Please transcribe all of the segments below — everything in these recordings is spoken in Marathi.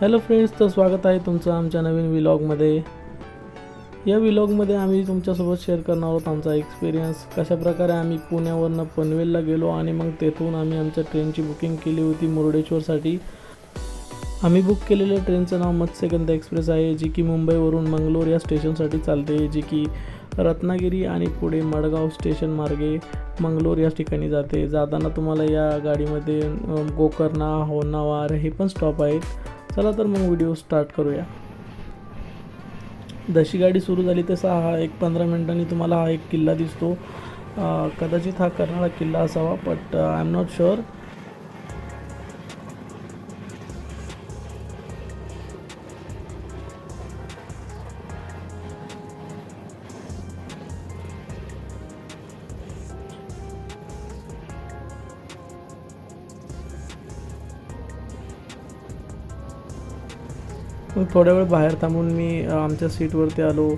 हॅलो फ्रेंड्स तर स्वागत आहे तुमचं आमच्या नवीन विलॉगमध्ये या विलॉगमध्ये आम्ही तुमच्यासोबत शेअर करणार आहोत आमचा एक्सपिरियन्स कशाप्रकारे आम्ही पुण्यावरनं पनवेलला गेलो आणि मग तेथून आम्ही आमच्या ट्रेनची बुकिंग केली होती मुरुडेश्वरसाठी. आम्ही बुक केलेल्या ट्रेनचं नाव मत्स्यगंधा एक्सप्रेस आहे जी की मुंबईवरून मंगलोर या स्टेशनसाठी चालते जी की रत्नागिरी आणि पुढे मडगाव स्टेशन मार्गे. मंगलोर या ठिकाणी जाते. जाताना तुम्हाला या गाडीमध्ये गोकर्णा होनावार हे पण स्टॉप आहेत. चला तर मग व्हिडिओ स्टार्ट करूया. जशी गाडी सुरू झाली तसा हा एक पंधरा मिनिटांनी तुम्हाला हा एक किल्ला दिसतो. कदाचित हा कर्नाळा किल्ला असावा but I am not sure मग थोड्या वेळ बाहेर थांबून मी आमच्या सीटवरती आलो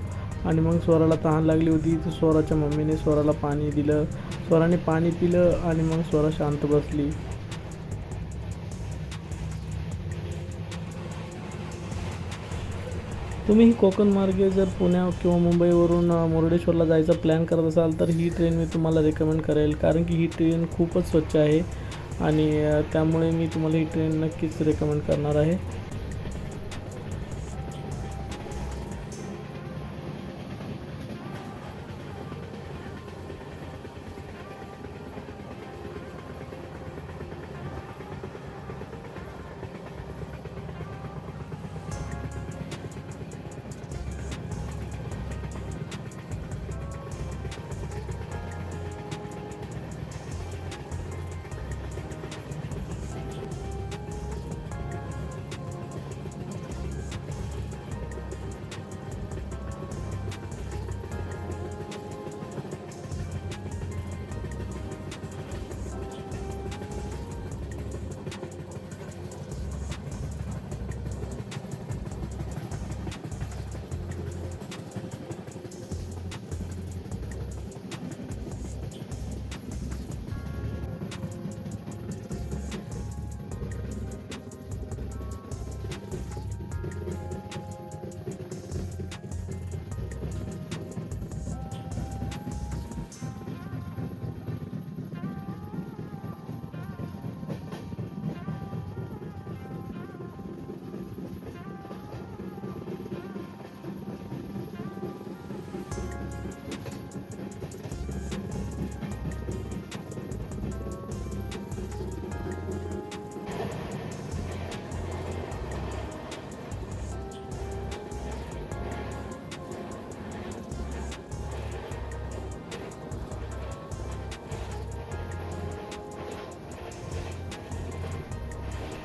आणि मग स्वराला तहान लागली होती. तर स्वराच्या मम्मीने स्वराला पाणी दिलं. स्वराने पाणी पिलं आणि मग स्वरा शांत बसली. तुम्ही ही कोकण मार्गे जर पुण्या किंवा मुंबईवरून अ, मुरुडेश्वरला जायचा प्लॅन करत असाल तर ही ट्रेन मी तुम्हाला रेकमेंड करेल. कारण की ही ट्रेन खूपच स्वच्छ आहे आणि त्यामुळे मी तुम्हाला ही ट्रेन नक्कीच रेकमेंड करणार आहे.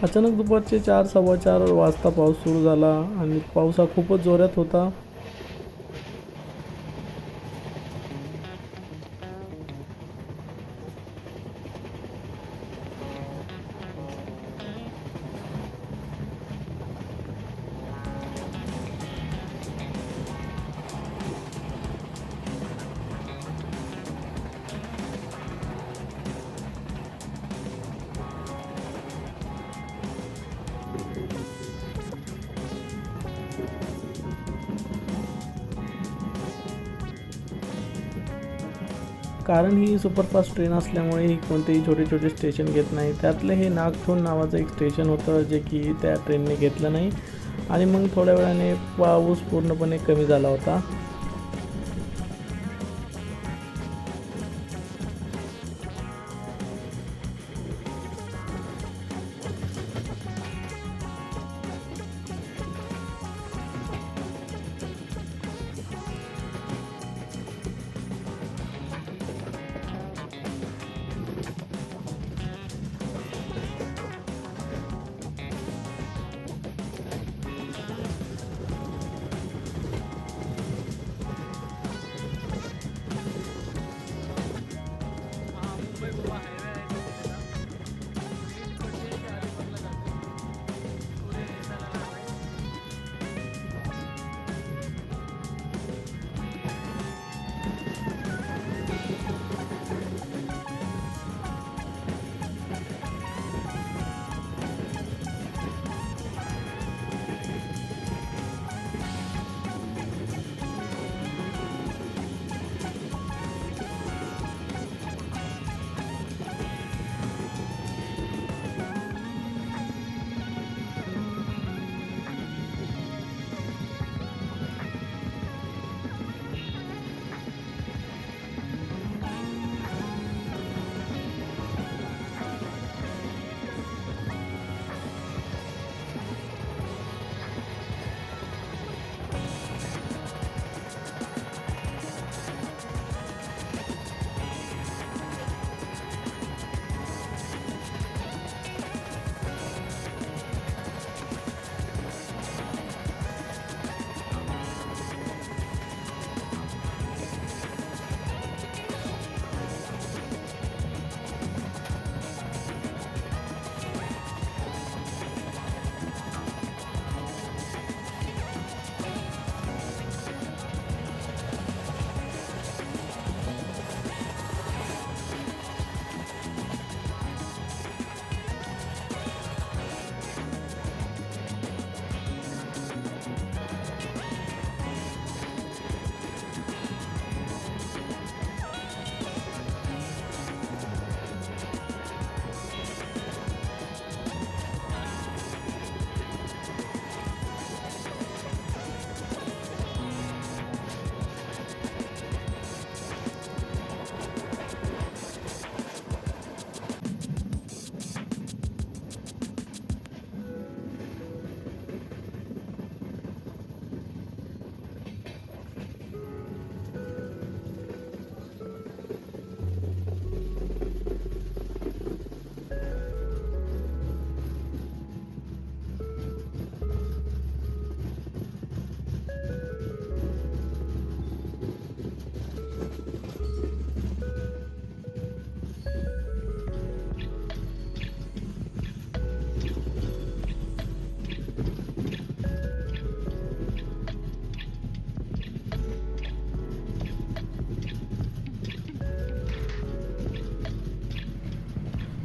अचानक दुपारचे चार सव्वा चार वाजता पाऊस सुरू झाला आणि पाऊस हा खूपच जोरात होता. कारण ही सुपरफास्ट ट्रेन असल्यामुळे ही कोणतेही छोटे छोटे स्टेशन घेत नाही. त्यातलं हे नागथून नावाचं एक स्टेशन होतं जे की त्या ट्रेनने घेतलं नाही. आणि मग थोड्या वेळाने पाऊस पूर्णपणे कमी झाला होता.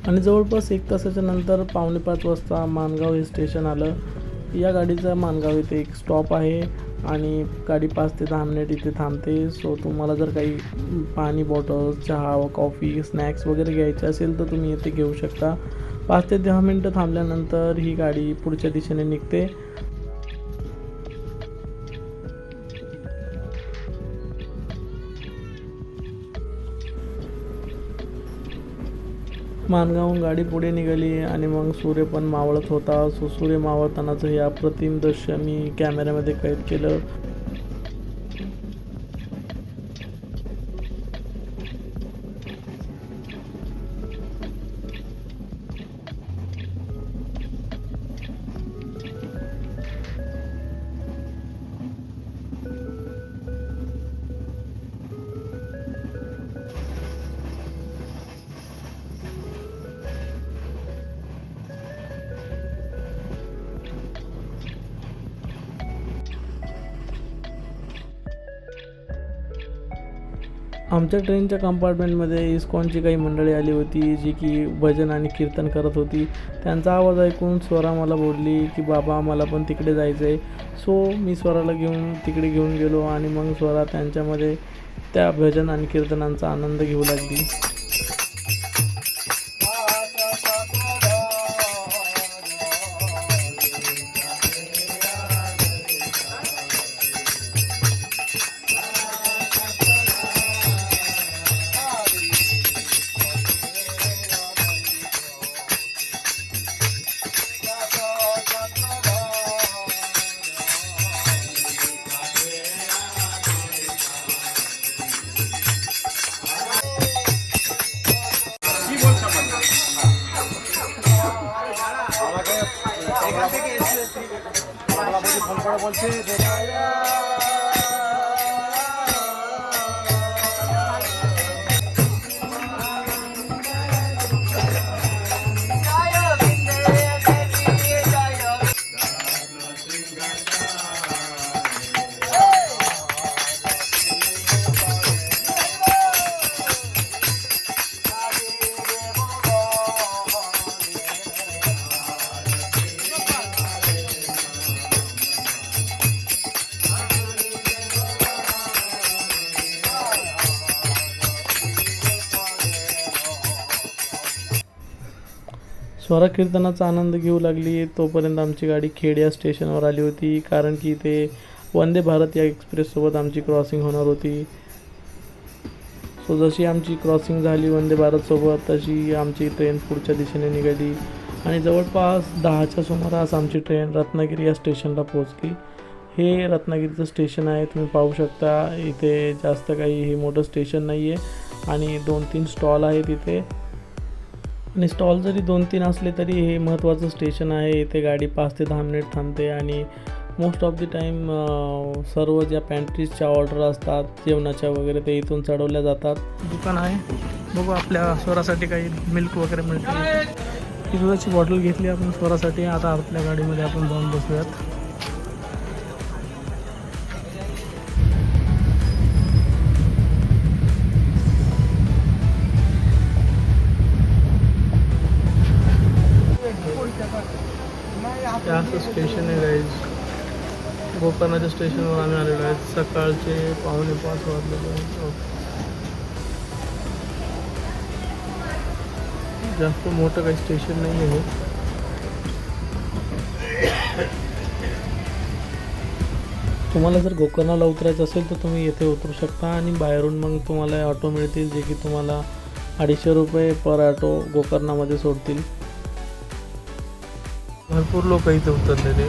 आणि जवळपास एक तासाच्या नंतर पावणे पाच वाजता मानगाव हे स्टेशन आलं. या गाडीचा मानगाव इथे एक स्टॉप आहे आणि गाडी पाच ते दहा मिनिट इथे थांबते. सो तुम्हाला जर काही पाणी बॉटल चहा कॉफी स्नॅक्स वगैरे घ्यायचे असेल तर तुम्ही इथे घेऊ शकता. पाच ते दहा मिनटं थांबल्यानंतर ही गाडी पुढच्या दिशेने निघते. मानगावहून गाडी पुढे निघाली आणि मग सूर्य पण मावळत होता. सो सूर्य मावळतानाचं हे अप्रतिम दृश्य मी कॅमेऱ्यामध्ये कैद केलं. आमच्या ट्रेनच्या कंपार्टमेंटमध्ये इस्कॉनची काही मंडळी आली होती जी की भजन आणि कीर्तन करत होती. त्यांचा आवाज ऐकून स्वरा मला बोलली की बाबा मला पण तिकडे जायचं आहे सो मी स्वराला घेऊन तिकडे घेऊन गेलो आणि मग स्वरा त्यांच्यामध्ये त्या भजन आणि कीर्तनांचा आनंद घेऊ लागली. ফোন করে বলছে स्वरा कीर्तनाचा आनंद घेऊ लागली. तोपर्यंत आमची गाडी खेड या स्टेशनवर आली होती कारण की ते वंदे भारत या एक्सप्रेससोबत आमची क्रॉसिंग होणार होती. सो जशी आमची क्रॉसिंग झाली वंदे भारतसोबत तशी आमची ट्रेन पुढच्या दिशेने निघाली. आणि जवळपास दहाच्या सुमारास आमची ट्रेन रत्नागिरी या स्टेशनला पोहोचली. हे रत्नागिरीचं स्टेशन आहे तुम्ही पाहू शकता. इथे जास्त काही हे मोठं स्टेशन नाही आहे आणि दोन तीन स्टॉल आहेत इथे. आणि स्टॉल जरी दोन तीन असले तरी हे महत्त्वाचं स्टेशन आहे. इथे गाडी पाच ते दहा मिनिट थांबते आणि मोस्ट ऑफ द टाईम सर्व ज्या पॅन्ट्रीजच्या ऑर्डर असतात जेवणाच्या वगैरे ते इथून चढवल्या जातात. दुकान आहे. बघू आपल्या स्वरासाठी काही मिल्क वगैरे मिळते दुधाची बॉटल घेतली आपण स्वरासाठी. आता आपल्या गाडीमध्ये आपण जाऊन बसूयात. स्टेशन गाईज गोकर्णाच्या स्टेशनवर आम्ही आलेलो आहे. सकाळचे पाहुणे पाच वाजलेले हो. जास्त मोठं काही स्टेशन नाही आहे तुम्हाला जर गोकर्णाला उतरायचं असेल तर तुम्ही येथे उतरू शकता आणि बाहेरून मग तुम्हाला ऑटो मिळतील जे की तुम्हाला अडीचशे रुपये पर ऑटो गोकर्णामध्ये सोडतील. भरपूर लोक इथे उतरलेले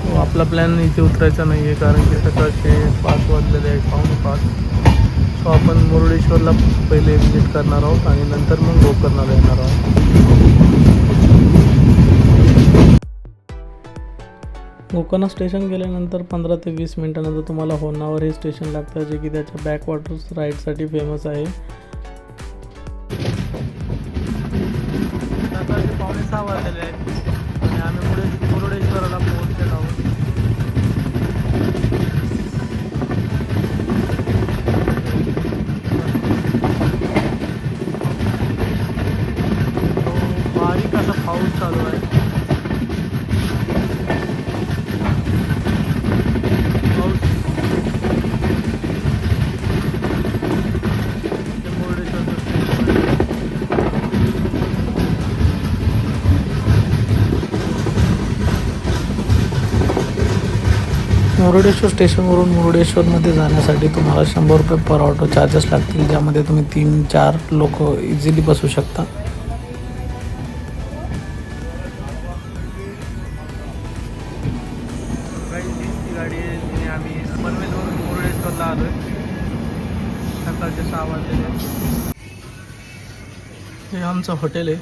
हो, आपला प्लॅन इथे उतरायचा नाही आहे कारण की सकाळचे पाच वाजलेले आहेत पावणे पाच. सो आपण मुरुडेश्वरला पहिले विजिट करणार आहोत आणि नंतर मग गोकर्णाला येणार आहोत. गोकर्णा स्टेशन गेल्यानंतर पंधरा ते वीस मिनिटानंतर तुम्हाला होन्नावर हे स्टेशन लागतं जे की त्याच्या बॅकवॉटर्स राईडसाठी फेमस आहे. सकाळचे पावणे मुरुडेश्वर स्टेशनवरून मुरुडेश्वरमध्ये जाण्यासाठी तुम्हाला शंभर रुपये पर ऑटो चार्जेस लागतील ज्यामध्ये तुम्ही तीन चार लोक इझिली बसू शकता. गाडी आहे आम्ही आलो आहे सहा हे आमचं हॉटेल आहे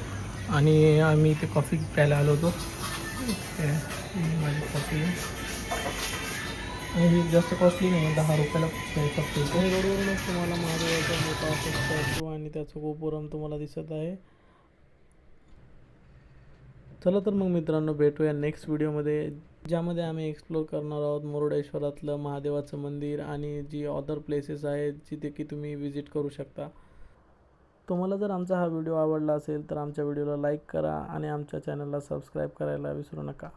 आणि आम्ही इथे कॉफी प्यायला आलो होतो. माझी कॉफी आहे. ही जास्त कॉस्टली नाही आहे दहा रुपयाला फक्त रोडवरूनच तुम्हाला महादेवाचा मोठा स्टॅच्यू आणि त्याचं गोपुरम तुम्हाला दिसत आहे. चला तर मग मित्रांनो भेटूया नेक्स्ट व्हिडिओमध्ये ज्यामध्ये आम्ही एक्सप्लोर करणार आहोत मुरुडेश्वरातलं महादेवाचं मंदिर आणि जी अदर प्लेसेस आहेत जिथे की तुम्ही विजिट करू शकता. तुम्हाला जर आमचा हा व्हिडिओ आवडला असेल तर आमच्या व्हिडिओला लाईक करा आणि आमच्या चॅनलला सबस्क्राईब करायला विसरू नका.